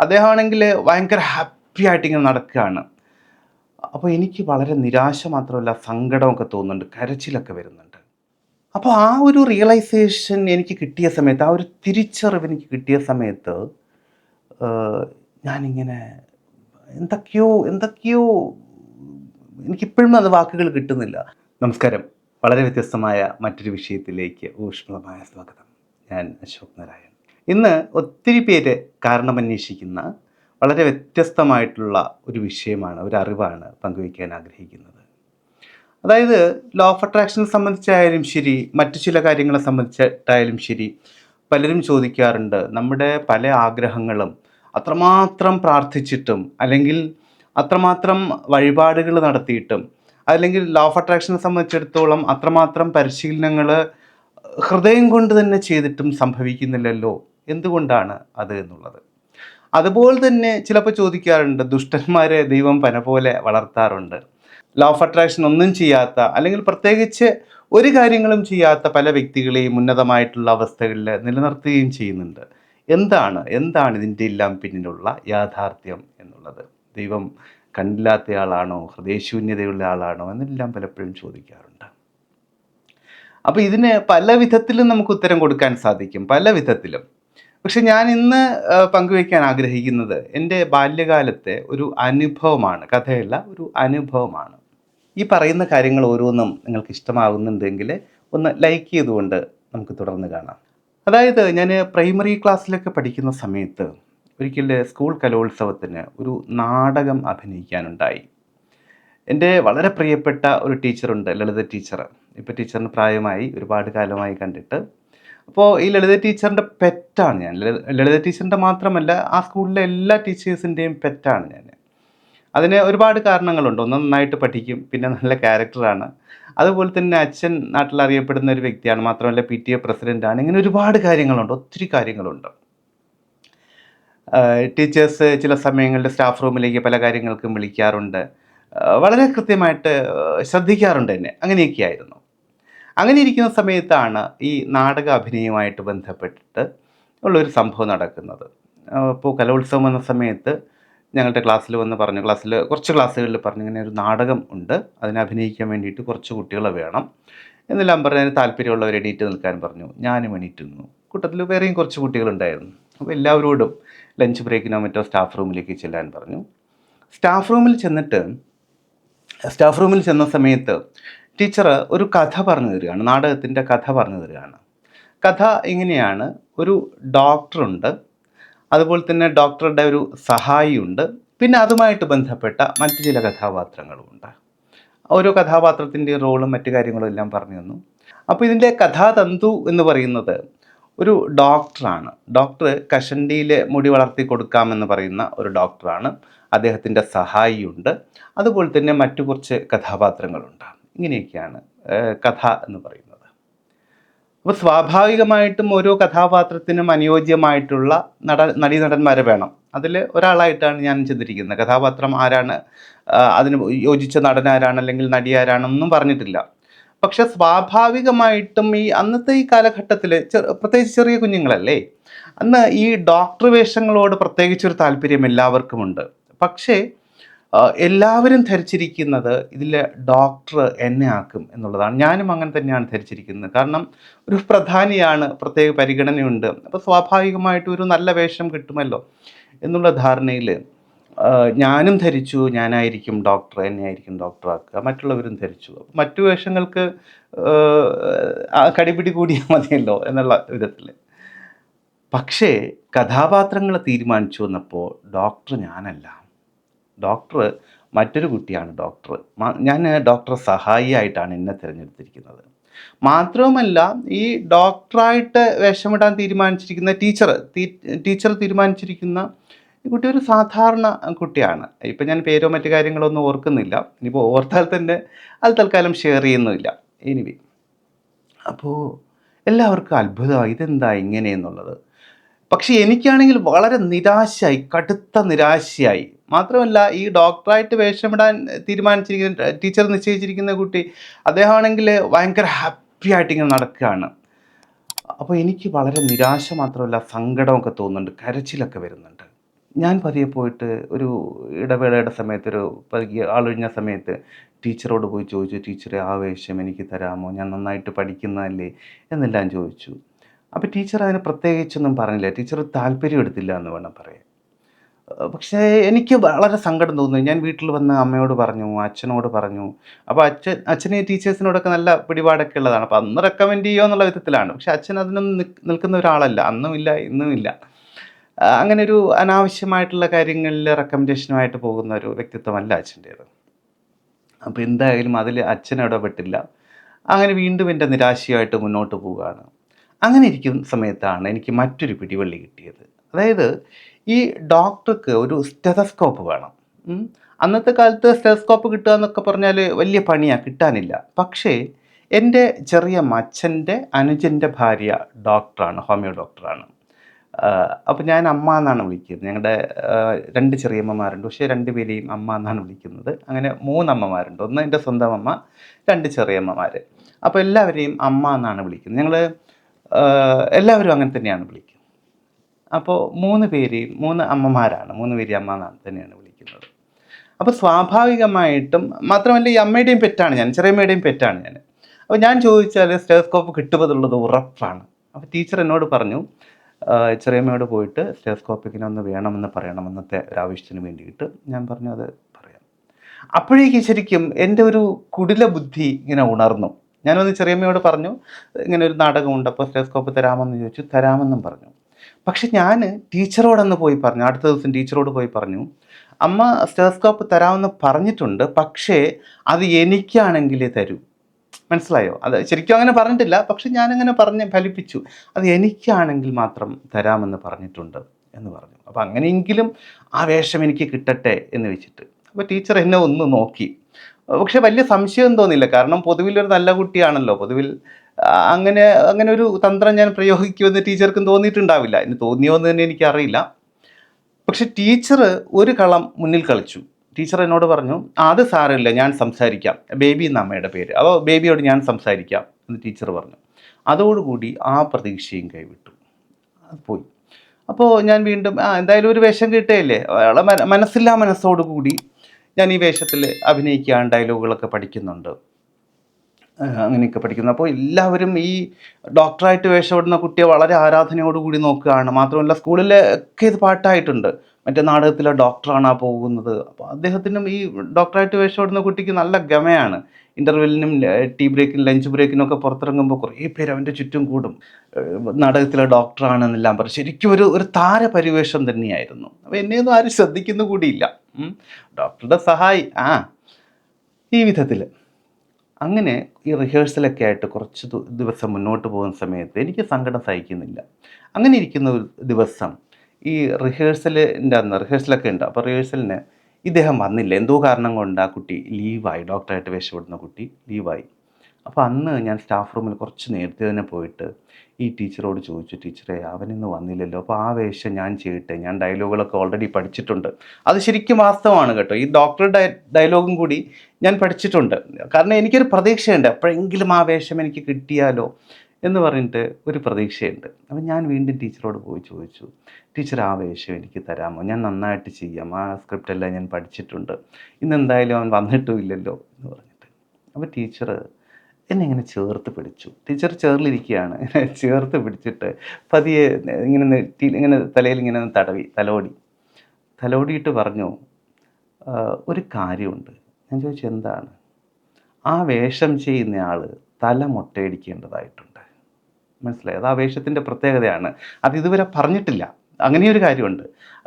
അദ്ദേഹമാണെങ്കിൽ ഭയങ്കര ഹാപ്പി ആയിട്ട് ഇങ്ങനെ നടക്കുകയാണ്. അപ്പോൾ എനിക്ക് വളരെ നിരാശ മാത്രമല്ല സങ്കടമൊക്കെ തോന്നുന്നുണ്ട് കരച്ചിലൊക്കെ വരുന്നുണ്ട്. അപ്പോൾ ആ ഒരു റിയലൈസേഷൻ എനിക്ക് കിട്ടിയ സമയത്ത് ആ ഒരു തിരിച്ചറിവ് എനിക്ക് കിട്ടിയ സമയത്ത് ഞാനിങ്ങനെ എന്തൊക്കെയോ എന്തൊക്കെയോ എനിക്കിപ്പോഴും അത് വാക്കുകൾ കിട്ടുന്നില്ല. നമസ്കാരം. വളരെ വ്യത്യസ്തമായ മറ്റൊരു വിഷയത്തിലേക്ക് ഊഷ്മളമായ സ്വാഗതം. ഞാൻ അശോക് നാരായൺ. ഇന്ന് ഒത്തിരി പേര് കാരണമന്വേഷിക്കുന്ന വളരെ വ്യത്യസ്തമായിട്ടുള്ള ഒരു വിഷയമാണ് ഒരു അറിവാണ് പങ്കുവയ്ക്കാൻ ആഗ്രഹിക്കുന്നത്. അതായത് ലോ ഓഫ് അട്രാക്ഷനെ സംബന്ധിച്ചായാലും ശരി മറ്റു ചില കാര്യങ്ങളെ സംബന്ധിച്ചിട്ടായാലും ശരി പലരും ചോദിക്കാറുണ്ട് നമ്മുടെ പല ആഗ്രഹങ്ങളും അത്രമാത്രം പ്രാർത്ഥിച്ചിട്ടും അല്ലെങ്കിൽ അത്രമാത്രം വഴിപാടുകൾ നടത്തിയിട്ടും അല്ലെങ്കിൽ ലോ ഓഫ് അട്രാക്ഷനെ സംബന്ധിച്ചിടത്തോളം അത്രമാത്രം പരിശീലനങ്ങൾ ഹൃദയം കൊണ്ട് തന്നെ ചെയ്തിട്ടും സംഭവിക്കുന്നില്ലല്ലോ? എന്തുകൊണ്ടാണ് അത് എന്നുള്ളത്? അതുപോലെ തന്നെ ചിലപ്പോൾ ചോദിക്കാറുണ്ട് ദുഷ്ടന്മാരെ ദൈവം പന പോലെ വളർത്താറുണ്ട്. ലോ ഓഫ് അട്രാക്ഷൻ ഒന്നും ചെയ്യാത്ത അല്ലെങ്കിൽ പ്രത്യേകിച്ച് ഒരു കാര്യങ്ങളും ചെയ്യാത്ത പല വ്യക്തികളെയും ഉന്നതമായിട്ടുള്ള അവസ്ഥകളിൽ നിലനിർത്തുകയും ചെയ്യുന്നുണ്ട്. എന്താണ് എന്താണ് ഇതിന്റെ എല്ലാം പിന്നിലുള്ള യാഥാർത്ഥ്യം എന്നുള്ളത്? ദൈവം കണ്ടില്ലാത്തയാളാണോ ഹൃദയശൂന്യതയുള്ള ആളാണോ എന്നെല്ലാം പലപ്പോഴും ചോദിക്കാറുണ്ട്. അപ്പോൾ ഇതിന് പല വിധത്തിലും നമുക്ക് ഉത്തരം കൊടുക്കാൻ സാധിക്കും പല വിധത്തിലും. പക്ഷെ ഞാൻ ഇന്ന് പങ്കുവയ്ക്കാൻ ആഗ്രഹിക്കുന്നത് എന്റെ ബാല്യകാലത്തെ ഒരു അനുഭവമാണ് കഥയല്ല ഒരു അനുഭവമാണ്. ഈ പറയുന്ന കാര്യങ്ങൾ ഓരോന്നും നിങ്ങൾക്ക് ഇഷ്ടമാകുന്നുണ്ടെങ്കിൽ ഒന്ന് ലൈക്ക് ചെയ്തുകൊണ്ട് നമുക്ക് തുടർന്ന് കാണാം. അതായത് ഞാൻ പ്രൈമറി ക്ലാസ്സിലൊക്കെ പഠിക്കുന്ന സമയത്ത് ഒരിക്കൽ സ്കൂൾ കലോത്സവത്തിന് ഒരു നാടകം അഭിനയിക്കാനുണ്ടായി. എന്റെ വളരെ പ്രിയപ്പെട്ട ഒരു ടീച്ചറുണ്ട് ലളിത ടീച്ചർ ഇപ്പോൾ ടീച്ചറിന് പ്രായമായി ഒരുപാട് കാലമായി കണ്ടിട്ട് അപ്പോൾ ഈ ലളിത ടീച്ചറിന്റെ പെറ്റാണ് ഞാൻ. ലളിത- ടീച്ചറിന്റെ മാത്രമല്ല ആ സ്കൂളിലെ എല്ലാ ടീച്ചേഴ്സിന്റെയും പെറ്റാണ് ഞാൻ. അതിന് ഒരുപാട് കാരണങ്ങളുണ്ട്. ഒന്ന് നന്നായിട്ട് പഠിക്കും പിന്നെ നല്ല ക്യാരക്ടറാണ്. അതുപോലെ തന്നെ അച്ഛൻ നാട്ടിൽ അറിയപ്പെടുന്ന ഒരു വ്യക്തിയാണ് മാത്രമല്ല പി ടി എ പ്രസിഡന്റാണ് ഇങ്ങനെ ഒരുപാട് കാര്യങ്ങളുണ്ട് ഒത്തിരി കാര്യങ്ങളുണ്ട്. ടീച്ചേഴ്സ് ചില സമയങ്ങളിൽ സ്റ്റാഫ് റൂമിലേക്ക് പല കാര്യങ്ങൾക്കും വിളിക്കാറുണ്ട്. വളരെ കൃത്യമായിട്ട് ശ്രദ്ധിക്കാറുണ്ട് എന്നെ. അങ്ങനെയൊക്കെയായിരുന്നു. അങ്ങനെ ഇരിക്കുന്ന സമയത്താണ് ഈ നാടക അഭിനയവുമായിട്ട് ബന്ധപ്പെട്ടിട്ട് ഉള്ളൊരു സംഭവം നടക്കുന്നത്. അപ്പോൾ കലോത്സവം വന്ന സമയത്ത് ഞങ്ങളുടെ ക്ലാസ്സിൽ വന്ന് പറഞ്ഞു ക്ലാസ്സിൽ കുറച്ച് ക്ലാസ്സുകളിൽ പറഞ്ഞു ഇങ്ങനെ ഒരു നാടകം ഉണ്ട് അതിനെ അഭിനയിക്കാൻ വേണ്ടിയിട്ട് കുറച്ച് കുട്ടികളെ വേണം. എന്നെല്ലാം പറഞ്ഞ് അതിന് താല്പര്യമുള്ളവർ എണീറ്റ് നിൽക്കാൻ പറഞ്ഞു. ഞാനും എണീറ്റ് നിന്നു കൂട്ടത്തിൽ വേറെയും കുറച്ച് കുട്ടികളുണ്ടായിരുന്നു. അപ്പോൾ എല്ലാവരോടും ലഞ്ച് ബ്രേക്കിനോ മറ്റോ സ്റ്റാഫ് റൂമിലേക്ക് ചെല്ലാൻ പറഞ്ഞു. സ്റ്റാഫ് റൂമിൽ ചെന്നിട്ട് സ്റ്റാഫ് റൂമിൽ ചെന്ന സമയത്ത് ടീച്ചർ ഒരു കഥ പറഞ്ഞു തരികയാണ് നാടകത്തിന്റെ കഥ പറഞ്ഞു തരികയാണ്. കഥ ഇങ്ങനെയാണ് ഒരു ഡോക്ടറുണ്ട് അതുപോലെ തന്നെ ഡോക്ടറുടെ ഒരു സഹായിയുണ്ട് പിന്നെ അതുമായിട്ട് ബന്ധപ്പെട്ട മറ്റു ചില കഥാപാത്രങ്ങളുമുണ്ട്. ഓരോ കഥാപാത്രത്തിന്റെ റോളും മറ്റു കാര്യങ്ങളും എല്ലാം പറഞ്ഞു തന്നു. അപ്പോൾ ഇതിന്റെ കഥാതന്തു എന്ന് പറയുന്നത് ഒരു ഡോക്ടറാണ്. ഡോക്ടർ കഷണ്ടിയിൽ മുടി വളർത്തി കൊടുക്കാമെന്ന് പറയുന്ന ഒരു ഡോക്ടറാണ്. അദ്ദേഹത്തിന്റെ സഹായിയുണ്ട്. അതുപോലെ തന്നെ മറ്റു കുറച്ച് കഥാപാത്രങ്ങളുണ്ട്. ഇങ്ങനെയൊക്കെയാണ് കഥ എന്ന് പറയുന്നത്. അപ്പോൾ സ്വാഭാവികമായിട്ടും ഓരോ കഥാപാത്രത്തിനും അനുയോജ്യമായിട്ടുള്ള നട നടീനടന്മാരെ വേണം. അതിൽ ഒരാളായിട്ടാണ് ഞാൻ ചിന്തിരിക്കുന്നത് കഥാപാത്രം ആരാണ് അതിന് യോജിച്ച നടൻ ആരാണ് അല്ലെങ്കിൽ നടി ആരാണെന്നൊന്നും പറഞ്ഞിട്ടില്ല. പക്ഷെ സ്വാഭാവികമായിട്ടും ഈ അന്നത്തെ ഈ കാലഘട്ടത്തിൽ പ്രത്യേകിച്ച് ചെറിയ കുഞ്ഞുങ്ങളല്ലേ അന്ന് ഈ ഡോക്ടർ വേഷങ്ങളോട് പ്രത്യേകിച്ചൊരു താല്പര്യം എല്ലാവർക്കുമുണ്ട്. പക്ഷേ എല്ലാവരും ധരിച്ചിരിക്കുന്നത് ഇതിൽ ഡോക്ടർ എന്നെ ആക്കും എന്നുള്ളതാണ്. ഞാനും അങ്ങനെ തന്നെയാണ് ധരിച്ചിരിക്കുന്നത്. കാരണം ഒരു പ്രധാനിയാണ് പ്രത്യേക പരിഗണനയുണ്ട്. അപ്പോൾ സ്വാഭാവികമായിട്ടും ഒരു നല്ല വേഷം കിട്ടുമല്ലോ എന്നുള്ള ധാരണയിൽ ഞാനും ധരിച്ചു ഞാനായിരിക്കും ഡോക്ടർ എന്നെ ആയിരിക്കും ഡോക്ടറാക്കുക മറ്റുള്ളവരും ധരിച്ചു. മറ്റു വേഷങ്ങൾക്ക് കടിപിടി കൂടിയാൽ മതിയല്ലോ എന്നുള്ള വിധത്തിൽ പക്ഷേ കഥാപാത്രങ്ങളെ തീരുമാനിച്ചു വന്നപ്പോൾ ഡോക്ടർ ഞാനല്ല. ഡോക്ടർ മറ്റൊരു കുട്ടിയാണ് ഡോക്ടർ ഞാൻ ഡോക്ടറെ സഹായിയായിട്ടാണ് എന്നെ തിരഞ്ഞെടുത്തിരിക്കുന്നത്. മാത്രവുമല്ല ഈ ഡോക്ടറായിട്ട് വേഷമിടാൻ തീരുമാനിച്ചിരിക്കുന്ന ടീച്ചർ ടീച്ചർ തീരുമാനിച്ചിരിക്കുന്ന ഈ കുട്ടി ഒരു സാധാരണ കുട്ടിയാണ്. ഇപ്പം ഞാൻ പേരോ മറ്റു കാര്യങ്ങളോ ഒന്നും ഓർക്കുന്നില്ല. ഇനിയിപ്പോൾ ഓർത്താൽ തന്നെ അത് തൽക്കാലം ഷെയർ ചെയ്യുന്നുമില്ല. എനിവി. അപ്പോൾ എല്ലാവർക്കും അത്ഭുതമായി ഇതെന്താ ഇങ്ങനെയെന്നുള്ളത് പക്ഷേ എനിക്കാണെങ്കിൽ വളരെ നിരാശയായി കടുത്ത നിരാശയായി മാത്രമല്ല ഈ ഡോക്ടറായിട്ട് വേഷമിടാൻ തീരുമാനിച്ചിരിക്കുന്ന ടീച്ചർ നിശ്ചയിച്ചിരിക്കുന്ന കുട്ടി അദ്ദേഹമാണെങ്കിൽ ഭയങ്കര ഹാപ്പി ആയിട്ട് ഇങ്ങനെ നടക്കുകയാണ്. അപ്പോൾ എനിക്ക് വളരെ നിരാശ മാത്രമല്ല സങ്കടമൊക്കെ തോന്നുന്നുണ്ട് കരച്ചിലൊക്കെ വരുന്നുണ്ട്. ഞാൻ പതിയെ പോയിട്ട് ഒരു ഇടവേളയുടെ സമയത്ത് ഒരു പതിയെ ആളൊഴിഞ്ഞ സമയത്ത് ടീച്ചറോട് പോയി ചോദിച്ചു ടീച്ചറെ ആ വേഷം എനിക്ക് തരാമോ? ഞാൻ നന്നായിട്ട് പഠിക്കുന്നതല്ലേ? എന്നെല്ലാം ചോദിച്ചു. അപ്പോൾ ടീച്ചർ അതിന് പ്രത്യേകിച്ചൊന്നും പറഞ്ഞില്ല. ടീച്ചർ താല്പര്യം എടുത്തില്ല എന്ന് വേണം പറയാൻ. പക്ഷേ എനിക്ക് വളരെ സങ്കടം തോന്നുന്നു. ഞാൻ വീട്ടിൽ വന്ന് അമ്മയോട് പറഞ്ഞു അച്ഛനോട് പറഞ്ഞു. അപ്പോൾ അച്ഛൻ അച്ഛനെ ടീച്ചേഴ്സിനോടൊക്കെ നല്ല പിടിപാടൊക്കെ ഉള്ളതാണ്. അപ്പോൾ അന്ന് റെക്കമെൻഡ് ചെയ്യുമോ എന്നുള്ള വിധത്തിലാണ്. പക്ഷെ അച്ഛൻ അതിനൊന്നും നിൽക്കുന്ന ഒരാളല്ല. അന്നുമില്ല ഇന്നുമില്ല അങ്ങനെ ഒരു അനാവശ്യമായിട്ടുള്ള കാര്യങ്ങളിൽ റെക്കമെൻഡേഷനുമായിട്ട് പോകുന്ന ഒരു വ്യക്തിത്വമല്ല അച്ഛന്റേത്. അപ്പോൾ എന്തായാലും അതിൽ അച്ഛൻ ഇടപെട്ടില്ല. അങ്ങനെ വീണ്ടും എന്റെ നിരാശയായിട്ട് മുന്നോട്ട് പോവുകയാണ്. അങ്ങനെ ഇരിക്കുന്ന സമയത്താണ് എനിക്ക് മറ്റൊരു പിടിവള്ളി കിട്ടിയത്. അതായത് ഈ ഡോക്ടർക്ക് ഒരു സ്റ്റെതസ്കോപ്പ് വേണം. അന്നത്തെ കാലത്ത് സ്റ്റെതസ്കോപ്പ് കിട്ടുക എന്നൊക്കെ പറഞ്ഞാൽ വലിയ പണിയാണ് കിട്ടാനില്ല. പക്ഷേ എന്റെ ചെറിയ മച്ചന്റെ അനുജന്റെ ഭാര്യ ഡോക്ടറാണ് ഹോമിയോ ഡോക്ടറാണ്. അപ്പോൾ ഞാൻ അമ്മ എന്നാണ് വിളിക്കുന്നത്. ഞങ്ങളുടെ രണ്ട് ചെറിയമ്മമാരുണ്ട്. പക്ഷേ രണ്ട് പേരെയും അമ്മ എന്നാണ് വിളിക്കുന്നത്. അങ്ങനെ മൂന്നമ്മമാരുണ്ട്. ഒന്ന് എന്റെ സ്വന്തം അമ്മ രണ്ട് ചെറിയമ്മമാർ അപ്പോൾ എല്ലാവരെയും അമ്മ എന്നാണ് വിളിക്കുന്നത്. ഞങ്ങൾ എല്ലാവരും അങ്ങനെ തന്നെയാണ് വിളിക്കുന്നത്. അപ്പോൾ മൂന്ന് പേരെയും മൂന്ന് അമ്മമാരാണ് മൂന്ന് പേര് അമ്മ എന്നാണ് തന്നെയാണ് വിളിക്കുന്നത്. അപ്പോൾ സ്വാഭാവികമായിട്ടും മാത്രമല്ല ഈ അമ്മയുടെയും പെറ്റാണ് ഞാൻ ചെറിയമ്മയുടെയും പെറ്റാണ് ഞാൻ. അപ്പോൾ ഞാൻ ചോദിച്ചാൽ സ്റ്റെതസ്കോപ്പ് കിട്ടുമെന്നുള്ളത് ഉറപ്പാണ്. അപ്പോൾ ടീച്ചർ എന്നോട് പറഞ്ഞു ചെറിയമ്മയോട് പോയിട്ട് സ്റ്റെതസ്കോപ്പിക്കിനെ ഒന്ന് വേണമെന്ന് പറയണം എന്നത്തെ ഒരാവശ്യത്തിന് വേണ്ടിയിട്ട്. ഞാൻ പറഞ്ഞു അത് പറയാം. അപ്പോഴേക്ക് ശരിക്കും എന്റെ ഒരു കുടില ബുദ്ധി ഇങ്ങനെ ഉണർന്നു. ഞാനൊന്ന് ചെറിയമ്മയോട് പറഞ്ഞു ഇങ്ങനെ ഒരു നാടകമുണ്ട് അപ്പോൾ സ്റ്റെതസ്കോപ്പ് തരാമെന്ന് ചോദിച്ചു തരാമെന്നും പറഞ്ഞു. പക്ഷെ ഞാൻ ടീച്ചറോടൊന്ന് പോയി പറഞ്ഞു. അടുത്ത ദിവസം ടീച്ചറോട് പോയി പറഞ്ഞു. അമ്മ സ്റ്റെതസ്കോപ്പ് തരാമെന്ന് പറഞ്ഞിട്ടുണ്ട്. പക്ഷേ അത് എനിക്കാണെങ്കിലേ തരൂ. മനസ്സിലായോ? അത് ശരിക്കും അങ്ങനെ പറഞ്ഞിട്ടില്ല. പക്ഷെ ഞാനങ്ങനെ പറഞ്ഞ് ഫലിപ്പിച്ചു. അത് എനിക്കാണെങ്കിൽ മാത്രം തരാമെന്ന് പറഞ്ഞിട്ടുണ്ട് എന്ന് പറഞ്ഞു. അപ്പോൾ അങ്ങനെയെങ്കിലും ആ വേഷം എനിക്ക് കിട്ടട്ടെ എന്ന് വെച്ചിട്ട്. അപ്പോൾ ടീച്ചർ എന്നെ ഒന്ന് നോക്കി. പക്ഷെ വലിയ സംശയം തോന്നില്ല കാരണം പൊതുവിൽ ഒരു നല്ല കുട്ടിയാണല്ലോ. പൊതുവിൽ അങ്ങനെ അങ്ങനെ ഒരു തന്ത്രം ഞാൻ പ്രയോഗിക്കുമെന്ന് ടീച്ചർക്കും തോന്നിയിട്ടുണ്ടാവില്ല. ഇനി തോന്നിയോ എന്ന് തന്നെ എനിക്കറിയില്ല. പക്ഷെ ടീച്ചർ ഒരു കളം മുന്നിൽ കളിച്ചു. ടീച്ചർ എന്നോട് പറഞ്ഞു "ആ, അത് സാരമില്ല ഞാൻ സംസാരിക്കാം. ബേബി എന്ന അമ്മയുടെ പേര്. അപ്പോൾ ബേബിയോട് ഞാൻ സംസാരിക്കാം എന്ന് ടീച്ചർ പറഞ്ഞു. അതോടുകൂടി ആ പ്രതീക്ഷയും കൈവിട്ടു. അത് പോയി. അപ്പോൾ ഞാൻ വീണ്ടും ആ എന്തായാലും ഒരു വേഷം കിട്ടുകയല്ലേ അയാളെ മന- മനസ്സില്ലാ മനസ്സോടുകൂടി ഞാൻ ഈ വേഷത്തിൽ അഭിനയിക്കാൻ ഡയലോഗുകളൊക്കെ പഠിക്കുന്നുണ്ട്. അങ്ങനെയൊക്കെ പഠിക്കുന്നത് അപ്പോൾ എല്ലാവരും ഈ ഡോക്ടറായിട്ട് വേഷപ്പെടുന്ന കുട്ടിയെ വളരെ ആരാധനയോടുകൂടി നോക്കുകയാണ്. മാത്രമല്ല സ്കൂളിലെ ഒക്കെ ഇത് പാട്ടായിട്ടുണ്ട്. മറ്റേ നാടകത്തിലെ ഡോക്ടറാണ് ആ പോകുന്നത്. അപ്പോൾ അദ്ദേഹത്തിനും ഈ ഡോക്ടറായിട്ട് വേഷപ്പെടുന്ന കുട്ടിക്ക് നല്ല ഗമയാണ്. ഇന്റർവെല്ലിനും ടീ ബ്രേക്കിനും ലഞ്ച് ബ്രേക്കിനും ഒക്കെ പുറത്തിറങ്ങുമ്പോൾ കുറേ പേര് അവന്റെ ചുറ്റും കൂടും. നാടകത്തിലെ ഡോക്ടറാണെന്നെല്ലാം പറയും. ശരിക്കും ഒരു ഒരു താരപരിവേഷം തന്നെയായിരുന്നു. അപ്പോൾ എന്നെയൊന്നും ആരും ശ്രദ്ധിക്കുന്നു കൂടിയില്ല. ഡോക്ടറുടെ സഹായി. ആ ഈ വിധത്തിൽ. അങ്ങനെ ഈ റിഹേഴ്സലൊക്കെ ആയിട്ട് കുറച്ച് ദിവസം മുന്നോട്ട് പോകുന്ന സമയത്ത് എനിക്ക് സങ്കടം സഹിക്കുന്നില്ല. അങ്ങനെ ഇരിക്കുന്ന ഒരു ദിവസം ഈ റിഹേഴ്സലിന്റെ അന്ന് റിഹേഴ്സലൊക്കെ ഉണ്ട്. അപ്പോൾ റിഹേഴ്സലിന് ഇദ്ദേഹം വന്നില്ല. എന്തോ കാരണം കൊണ്ട് ആ കുട്ടി ലീവായി ഡോക്ടറായിട്ട് വേഷപ്പെടുന്ന കുട്ടി ലീവായി അപ്പോൾ അന്ന് ഞാൻ സ്റ്റാഫ് റൂമിൽ കുറച്ച് നേരത്തെ തന്നെ പോയിട്ട് ഈ ടീച്ചറോട് ചോദിച്ചു ടീച്ചറെ അവനിന്ന് വന്നില്ലല്ലോ. അപ്പോൾ ആ വേഷം ഞാൻ ചെയ്യട്ടെ. ഞാൻ ഡയലോഗുകളൊക്കെ ഓൾറെഡി പഠിച്ചിട്ടുണ്ട്. അത് ശരിക്കും വാസ്തവമാണ് കേട്ടോ. ഈ ഡോക്ടർ ഡയലോഗും കൂടി ഞാൻ പഠിച്ചിട്ടുണ്ട്. കാരണം എനിക്കൊരു പ്രതീക്ഷയുണ്ട്. എപ്പോഴെങ്കിലും ആ വേഷം എനിക്ക് കിട്ടിയാലോ എന്ന് പറഞ്ഞിട്ട് ഒരു പ്രതീക്ഷയുണ്ട്. അപ്പം ഞാൻ വീണ്ടും ടീച്ചറോട് പോയി ചോദിച്ചു ടീച്ചർ ആ വേഷം എനിക്ക് തരാമോ? ഞാൻ നന്നായിട്ട് ചെയ്യാം. ആ സ്ക്രിപ്റ്റെല്ലാം ഞാൻ പഠിച്ചിട്ടുണ്ട്. ഇന്ന് എന്തായാലും അവൻ വന്നിട്ടും ഇല്ലല്ലോ എന്ന് പറഞ്ഞിട്ട്. അപ്പോൾ ടീച്ചർ എന്നെ ഇങ്ങനെ ചേർത്ത് പിടിച്ചു? ടീച്ചർ ചേർന്നിരിക്കുകയാണ്. ചേർത്ത് പിടിച്ചിട്ട് പതിയെ ഇങ്ങനെ ഇങ്ങനെ തലയിൽ ഇങ്ങനെ തടവി തലോടി. തലോടിയിട്ട് പറഞ്ഞു ഒരു കാര്യമുണ്ട്. ഞാൻ ചോദിച്ചു എന്താണ്? ആ വേഷം ചെയ്യുന്ന ആൾ തല മുട്ടയടിക്കേണ്ടതായിട്ടുണ്ട്. മനസ്സിലായത് ആ വേഷത്തിന്റെ പ്രത്യേകതയാണ്. അത് ഇതുവരെ പറഞ്ഞിട്ടില്ല. അങ്ങനെയൊരു കാര്യമുണ്ട്.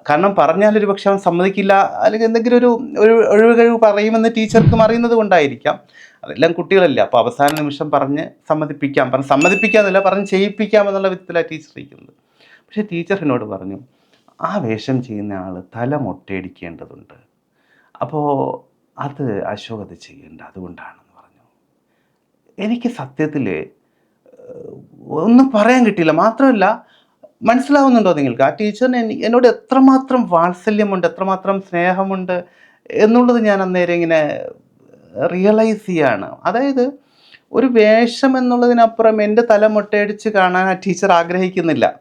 കാരണം പറഞ്ഞാൽ ഒരു പക്ഷെ അവൻ സമ്മതിക്കില്ല. അല്ലെങ്കിൽ എന്തെങ്കിലും ഒരു ഒരു ഒഴിവ് കഴിവ് പറയുമെന്ന് ടീച്ചർക്കും അറിയുന്നത് കൊണ്ടായിരിക്കാം. അതെല്ലാം കുട്ടികളല്ല? അപ്പോൾ അവസാന നിമിഷം പറഞ്ഞ് സമ്മതിപ്പിക്കാം. പറഞ്ഞ് സമ്മതിപ്പിക്കാമെന്നല്ല പറഞ്ഞ് ചെയ്യിപ്പിക്കാം എന്നുള്ള വിധത്തിലാണ് ടീച്ചർ ഇരിക്കുന്നത്. പക്ഷേ ടീച്ചർ എന്നോട് പറഞ്ഞു ആ വേഷം ചെയ്യുന്ന ആൾ തല മൊട്ടയടിക്കേണ്ടതുണ്ട്. അപ്പോൾ അത് അശോക് അത് ചെയ്യേണ്ട അതുകൊണ്ടാണെന്ന് പറഞ്ഞു. എനിക്ക് സത്യത്തിൽ ഒന്നും പറയാൻ കിട്ടിയില്ല. മാത്രമല്ല മനസ്സിലാവുന്നുണ്ടോ നിങ്ങൾക്ക്? ആ ടീച്ചറിന് എന്നോട് എത്രമാത്രം വാത്സല്യമുണ്ട് എത്രമാത്രം സ്നേഹമുണ്ട് എന്നുള്ളത് ഞാൻ അന്നേരം ഇങ്ങനെ റിയലൈസ് ചെയ്യാണ്. അതായത് ഒരു വേഷം എന്നുള്ളതിനപ്പുറം എന്റെ തല മുട്ടയടിച്ച് കാണാൻ ആ ടീച്ചർ ആഗ്രഹിക്കുന്നില്ല.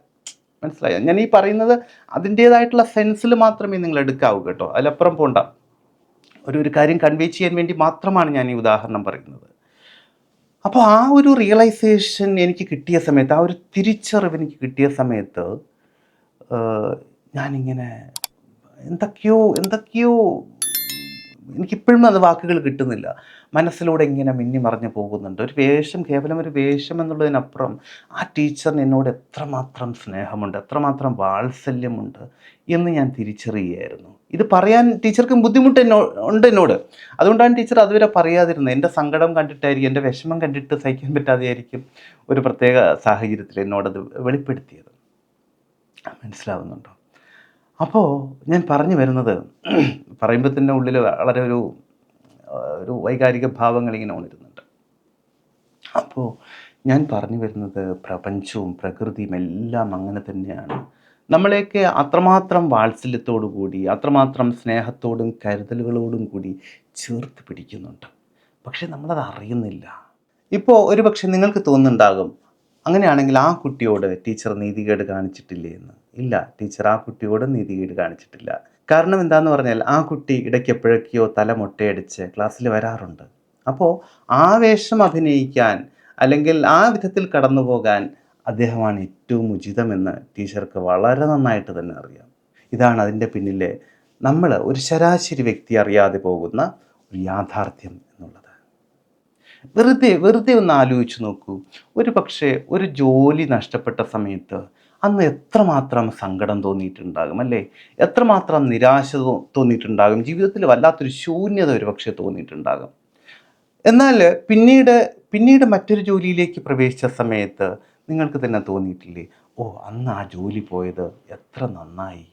മനസ്സിലായോ? ഞാൻ ഈ പറയുന്നത് അതിന്റേതായിട്ടുള്ള സെൻസിൽ മാത്രമേ നിങ്ങൾ എടുക്കാവൂ കേട്ടോ. അതിലപ്പുറം പോണ്ട. ഒരു ഒരു കാര്യം കൺവേ ചെയ്യാൻ വേണ്ടി മാത്രമാണ് ഞാൻ ഈ ഉദാഹരണം പറയുന്നത്. അപ്പോൾ ആ ഒരു റിയലൈസേഷൻ എനിക്ക് കിട്ടിയ സമയത്ത് ആ ഒരു തിരിച്ചറിവ് എനിക്ക് കിട്ടിയ സമയത്ത് ഞാനിങ്ങനെ എന്തൊക്കെയോ എന്തൊക്കെയോ എനിക്കിപ്പോഴും അത് വാക്കുകൾ കിട്ടുന്നില്ല. മനസ്സിലൂടെ ഇങ്ങനെ മിന്നി മറിഞ്ഞു പോകുന്നുണ്ട്. ഒരു വേഷം കേവലം ഒരു വേഷം എന്നുള്ളതിനപ്പുറം ആ ടീച്ചറിന് എന്നോട് എത്രമാത്രം സ്നേഹമുണ്ട് എത്രമാത്രം വാത്സല്യമുണ്ട് എന്ന് ഞാൻ തിരിച്ചറിയുകയായിരുന്നു. ഇത് പറയാൻ ടീച്ചർക്കും ബുദ്ധിമുട്ട് എന്നോ ഉണ്ട് എന്നോട്. അതുകൊണ്ടാണ് ടീച്ചർ അതുവരെ പറയാതിരുന്നത്. എന്റെ സങ്കടം കണ്ടിട്ടായിരിക്കും എന്റെ വിഷമം കണ്ടിട്ട് സഹിക്കാൻ പറ്റാതെയായിരിക്കും ഒരു പ്രത്യേക സാഹചര്യത്തിൽ എന്നോടത് വെളിപ്പെടുത്തിയത്. മനസ്സിലാവുന്നുണ്ടോ? അപ്പോൾ ഞാൻ പറഞ്ഞു വരുന്നത് പറയുമ്പോൾ തന്നെ ഉള്ളിൽ വളരെ ഒരു ഒരു വൈകാരിക ഭാവങ്ങൾ ഇങ്ങനെ ഉണരുന്നുണ്ട്. അപ്പോൾ ഞാൻ പറഞ്ഞു വരുന്നത് പ്രപഞ്ചവും പ്രകൃതിയും എല്ലാം അങ്ങനെ തന്നെയാണ്. നമ്മളെയൊക്കെ അത്രമാത്രം വാത്സല്യത്തോടു കൂടി അത്രമാത്രം സ്നേഹത്തോടും കരുതലുകളോടും കൂടി ചേർത്ത് പിടിക്കുന്നുണ്ട്. പക്ഷെ നമ്മളത് അറിയുന്നില്ല. ഇപ്പോൾ ഒരു പക്ഷെ നിങ്ങൾക്ക് തോന്നുന്നുണ്ടാകും അങ്ങനെയാണെങ്കിൽ ആ കുട്ടിയോട് ടീച്ചർ നീതികേട് കാണിച്ചിട്ടില്ലേ എന്ന്. ഇല്ല ടീച്ചർ ആ കുട്ടിയോട് നീതികേട് കാണിച്ചിട്ടില്ല. കാരണം എന്താന്ന് പറഞ്ഞാൽ ആ കുട്ടി ഇടയ്ക്ക് എപ്പോഴൊക്കെയോ തല മുട്ടയടിച്ച് ക്ലാസ്സിൽ വരാറുണ്ട്. അപ്പോൾ ആ വേഷം അഭിനയിക്കാൻ അല്ലെങ്കിൽ ആ വിധത്തിൽ കടന്നു പോകാൻ അദ്ദേഹമാണ് ഏറ്റവും ഉചിതമെന്ന് ടീച്ചർക്ക് വളരെ നന്നായിട്ട് തന്നെ അറിയാം. ഇതാണ് അതിന്റെ പിന്നിലെ നമ്മൾ ഒരു ശരാശരി വ്യക്തി അറിയാതെ പോകുന്ന ഒരു യാഥാർത്ഥ്യം എന്നുള്ളത്. വെറുതെ വെറുതെ ഒന്ന് ആലോചിച്ച് നോക്കൂ. ഒരു പക്ഷേ ഒരു ജോലി നഷ്ടപ്പെട്ട സമയത്ത് അന്ന് എത്രമാത്രം സങ്കടം തോന്നിയിട്ടുണ്ടാകും അല്ലേ? എത്രമാത്രം നിരാശ തോന്നിയിട്ടുണ്ടാകും ജീവിതത്തിൽ വല്ലാത്തൊരു ശൂന്യത ഒരു പക്ഷേ തോന്നിയിട്ടുണ്ടാകും. എന്നാൽ പിന്നീട് പിന്നീട് മറ്റൊരു ജോലിയിലേക്ക് പ്രവേശിച്ച സമയത്ത് നിങ്ങൾക്ക് തന്നെ തോന്നിയിട്ടില്ലേ? ഓ അന്ന് ആ ജോലി പോയത് എത്ര നന്നായി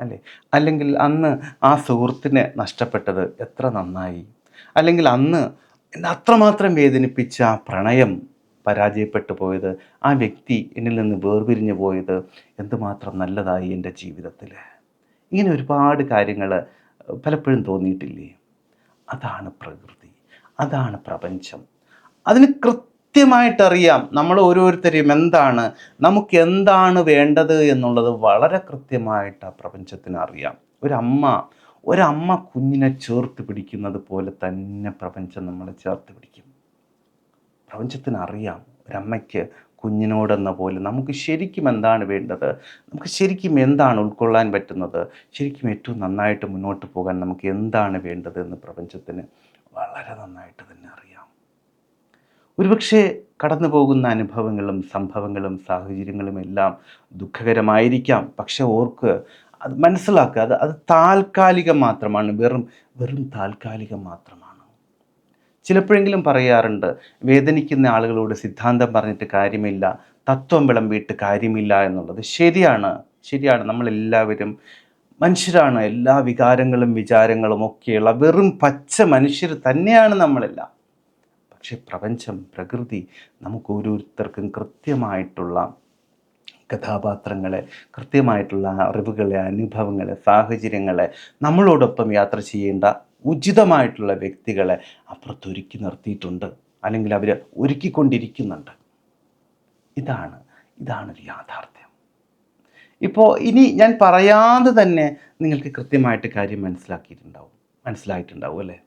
അല്ലേ? അല്ലെങ്കിൽ അന്ന് ആ സുഹൃത്തിനെ നഷ്ടപ്പെട്ടത് എത്ര നന്നായി അല്ലെങ്കിൽ അന്ന് എന്നെ അത്രമാത്രം വേദനിപ്പിച്ച ആ പ്രണയം പരാജയപ്പെട്ടു പോയത് ആ വ്യക്തി എന്നിൽ നിന്ന് വേർപിരിഞ്ഞു പോയത് എന്തുമാത്രം നല്ലതായി എന്റെ ജീവിതത്തിൽ? ഇങ്ങനെ ഒരുപാട് കാര്യങ്ങൾ പലപ്പോഴും തോന്നിയിട്ടില്ലേ? അതാണ് പ്രകൃതി അതാണ് പ്രപഞ്ചം. അതിന് കൃത്യമായിട്ടറിയാം നമ്മൾ ഓരോരുത്തരെയും എന്താണ് നമുക്ക് എന്താണ് വേണ്ടത് എന്നുള്ളത് വളരെ കൃത്യമായിട്ട് ആ പ്രപഞ്ചത്തിന് അറിയാം. ഒരമ്മ ഒരമ്മ കുഞ്ഞിനെ ചേർത്ത് പിടിക്കുന്നത് പോലെ തന്നെ പ്രപഞ്ചം നമ്മളെ ചേർത്ത് പിടിക്കും. പ്രപഞ്ചത്തിന് അറിയാം. ഒരമ്മയ്ക്ക് കുഞ്ഞിനോടെന്ന പോലെ നമുക്ക് ശരിക്കും എന്താണ് വേണ്ടത്? നമുക്ക് ശരിക്കും എന്താണ് ഉൾക്കൊള്ളാൻ പറ്റുന്നത്? ശരിക്കും ഏറ്റവും നന്നായിട്ട് മുന്നോട്ട് പോകാൻ നമുക്ക് എന്താണ് വേണ്ടത് എന്ന് പ്രപഞ്ചത്തിന് വളരെ നന്നായിട്ട് തന്നെ അറിയാം. ഒരുപക്ഷെ കടന്നു പോകുന്ന അനുഭവങ്ങളും സംഭവങ്ങളും സാഹചര്യങ്ങളും എല്ലാം ദുഃഖകരമായിരിക്കാം. പക്ഷെ ഓർക്ക് അത് മനസ്സിലാക്കുക അത് അത് താൽക്കാലികം മാത്രമാണ്. വെറും വെറും താൽക്കാലികം മാത്രമാണ്. ചിലപ്പോഴെങ്കിലും പറയാറുണ്ട് വേദനിക്കുന്ന ആളുകളോട് സിദ്ധാന്തം പറഞ്ഞിട്ട് കാര്യമില്ല തത്വം വിളമ്പിയിട്ട് കാര്യമില്ല എന്നുള്ളത്. ശരിയാണ് ശരിയാണ്. നമ്മളെല്ലാവരും മനുഷ്യരാണ്. എല്ലാ വികാരങ്ങളും വിചാരങ്ങളും ഒക്കെയുള്ള വെറും പച്ച മനുഷ്യർ തന്നെയാണ് നമ്മളെല്ലാം. പക്ഷെ പ്രപഞ്ചം പ്രകൃതി നമുക്ക് ഓരോരുത്തർക്കും കൃത്യമായിട്ടുള്ള കഥാപാത്രങ്ങളെ കൃത്യമായിട്ടുള്ള അറിവുകളെ അനുഭവങ്ങളെ സാഹചര്യങ്ങളെ നമ്മളോടൊപ്പം യാത്ര ചെയ്യേണ്ട ഉചിതമായിട്ടുള്ള വ്യക്തികളെ അപ്പുറത്തൊരുക്കി നിർത്തിയിട്ടുണ്ട്. അല്ലെങ്കിൽ അവർ ഒരുക്കിക്കൊണ്ടിരിക്കുന്നുണ്ട്. ഇതാണ് ഇതാണ് ഒരു യാഥാർത്ഥ്യം. ഇപ്പോൾ ഇനി ഞാൻ പറയാതെ തന്നെ നിങ്ങൾക്ക് കൃത്യമായിട്ട് കാര്യം മനസ്സിലാക്കിയിട്ടുണ്ടാവും. മനസ്സിലായിട്ടുണ്ടാവും അല്ലേ?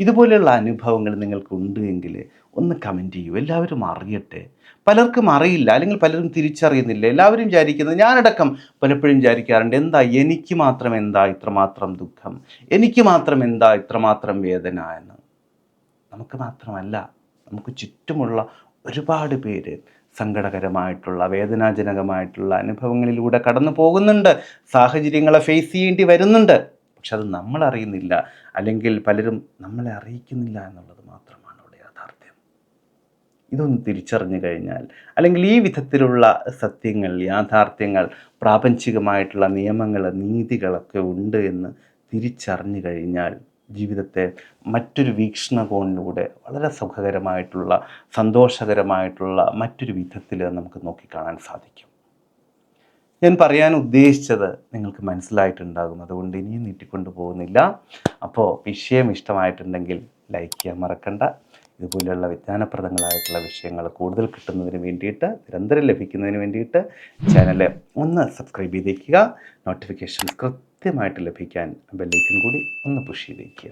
ഇതുപോലെയുള്ള അനുഭവങ്ങൾ നിങ്ങൾക്കുണ്ട് എങ്കിൽ ഒന്ന് കമന്റ് ചെയ്യൂ. എല്ലാവരും അറിയട്ടെ. പലർക്കും അറിയില്ല അല്ലെങ്കിൽ പലരും തിരിച്ചറിയുന്നില്ല. എല്ലാവരും വിചാരിക്കുന്നത് ഞാനടക്കം പലപ്പോഴും വിചാരിക്കാറുണ്ട് എന്താ എനിക്ക് മാത്രം എന്താ ഇത്രമാത്രം ദുഃഖം? എനിക്ക് മാത്രം എന്താ ഇത്രമാത്രം വേദന എന്ന്? നമുക്ക് മാത്രമല്ല നമുക്ക് ചുറ്റുമുള്ള ഒരുപാട് പേര് സങ്കടകരമായിട്ടുള്ള വേദനാജനകമായിട്ടുള്ള അനുഭവങ്ങളിലൂടെ കടന്നു പോകുന്നുണ്ട്. സാഹചര്യങ്ങളെ ഫേസ് ചെയ്യേണ്ടി വരുന്നുണ്ട്. പക്ഷെ അത് നമ്മൾ അറിയുന്നില്ല അല്ലെങ്കിൽ പലരും നമ്മളെ അറിയിക്കുന്നില്ല എന്നുള്ളത് യാഥാർത്ഥ്യം ഇതൊന്ന് തിരിച്ചറിഞ്ഞു കഴിഞ്ഞാൽ അല്ലെങ്കിൽ ഈ വിധത്തിലുള്ള സത്യങ്ങൾ യാഥാർത്ഥ്യങ്ങൾ പ്രാപഞ്ചികമായിട്ടുള്ള നിയമങ്ങൾ നീതികളൊക്കെ ഉണ്ട് എന്ന് തിരിച്ചറിഞ്ഞു കഴിഞ്ഞാൽ ജീവിതത്തെ മറ്റൊരു വീക്ഷണകോണിലൂടെ വളരെ സുഖകരമായിട്ടുള്ള സന്തോഷകരമായിട്ടുള്ള മറ്റൊരു വിധത്തിൽ നമുക്ക് നോക്കിക്കാണാൻ സാധിക്കും. ഞാൻ പറയാൻ ഉദ്ദേശിച്ചത് നിങ്ങൾക്ക് മനസ്സിലായിട്ടുണ്ടാകും. അതുകൊണ്ട് ഇനിയും നീട്ടിക്കൊണ്ടു പോകുന്നില്ല. അപ്പോൾ വിഷയം ഇഷ്ടമായിട്ടുണ്ടെങ്കിൽ ലൈക്ക് ചെയ്യാൻ മറക്കണ്ട. ഇതുപോലെയുള്ള വിജ്ഞാനപ്രദങ്ങളായിട്ടുള്ള വിഷയങ്ങൾ കൂടുതൽ കിട്ടുന്നതിന് വേണ്ടിയിട്ട് നിരന്തരം ലഭിക്കുന്നതിന് വേണ്ടിയിട്ട് ചാനൽ ഒന്ന് സബ്സ്ക്രൈബ് ചെയ്തേക്കുക. നോട്ടിഫിക്കേഷൻസ് കൃത്യമായിട്ട് ലഭിക്കാൻ ബെല്ലൈക്കൻ കൂടി ഒന്ന് പുഷ് ചെയ്തേക്കുക.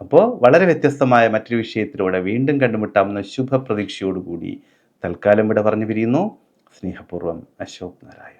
അപ്പോൾ വളരെ വ്യത്യസ്തമായ മറ്റൊരു വിഷയത്തിലൂടെ വീണ്ടും കണ്ടുമുട്ടാമെന്ന ശുഭപ്രതീക്ഷയോടുകൂടി തൽക്കാലം ഇവിടെ പറഞ്ഞു പിരിയുന്നു സ്നേഹപൂർവം അശോക് നാരായൺ.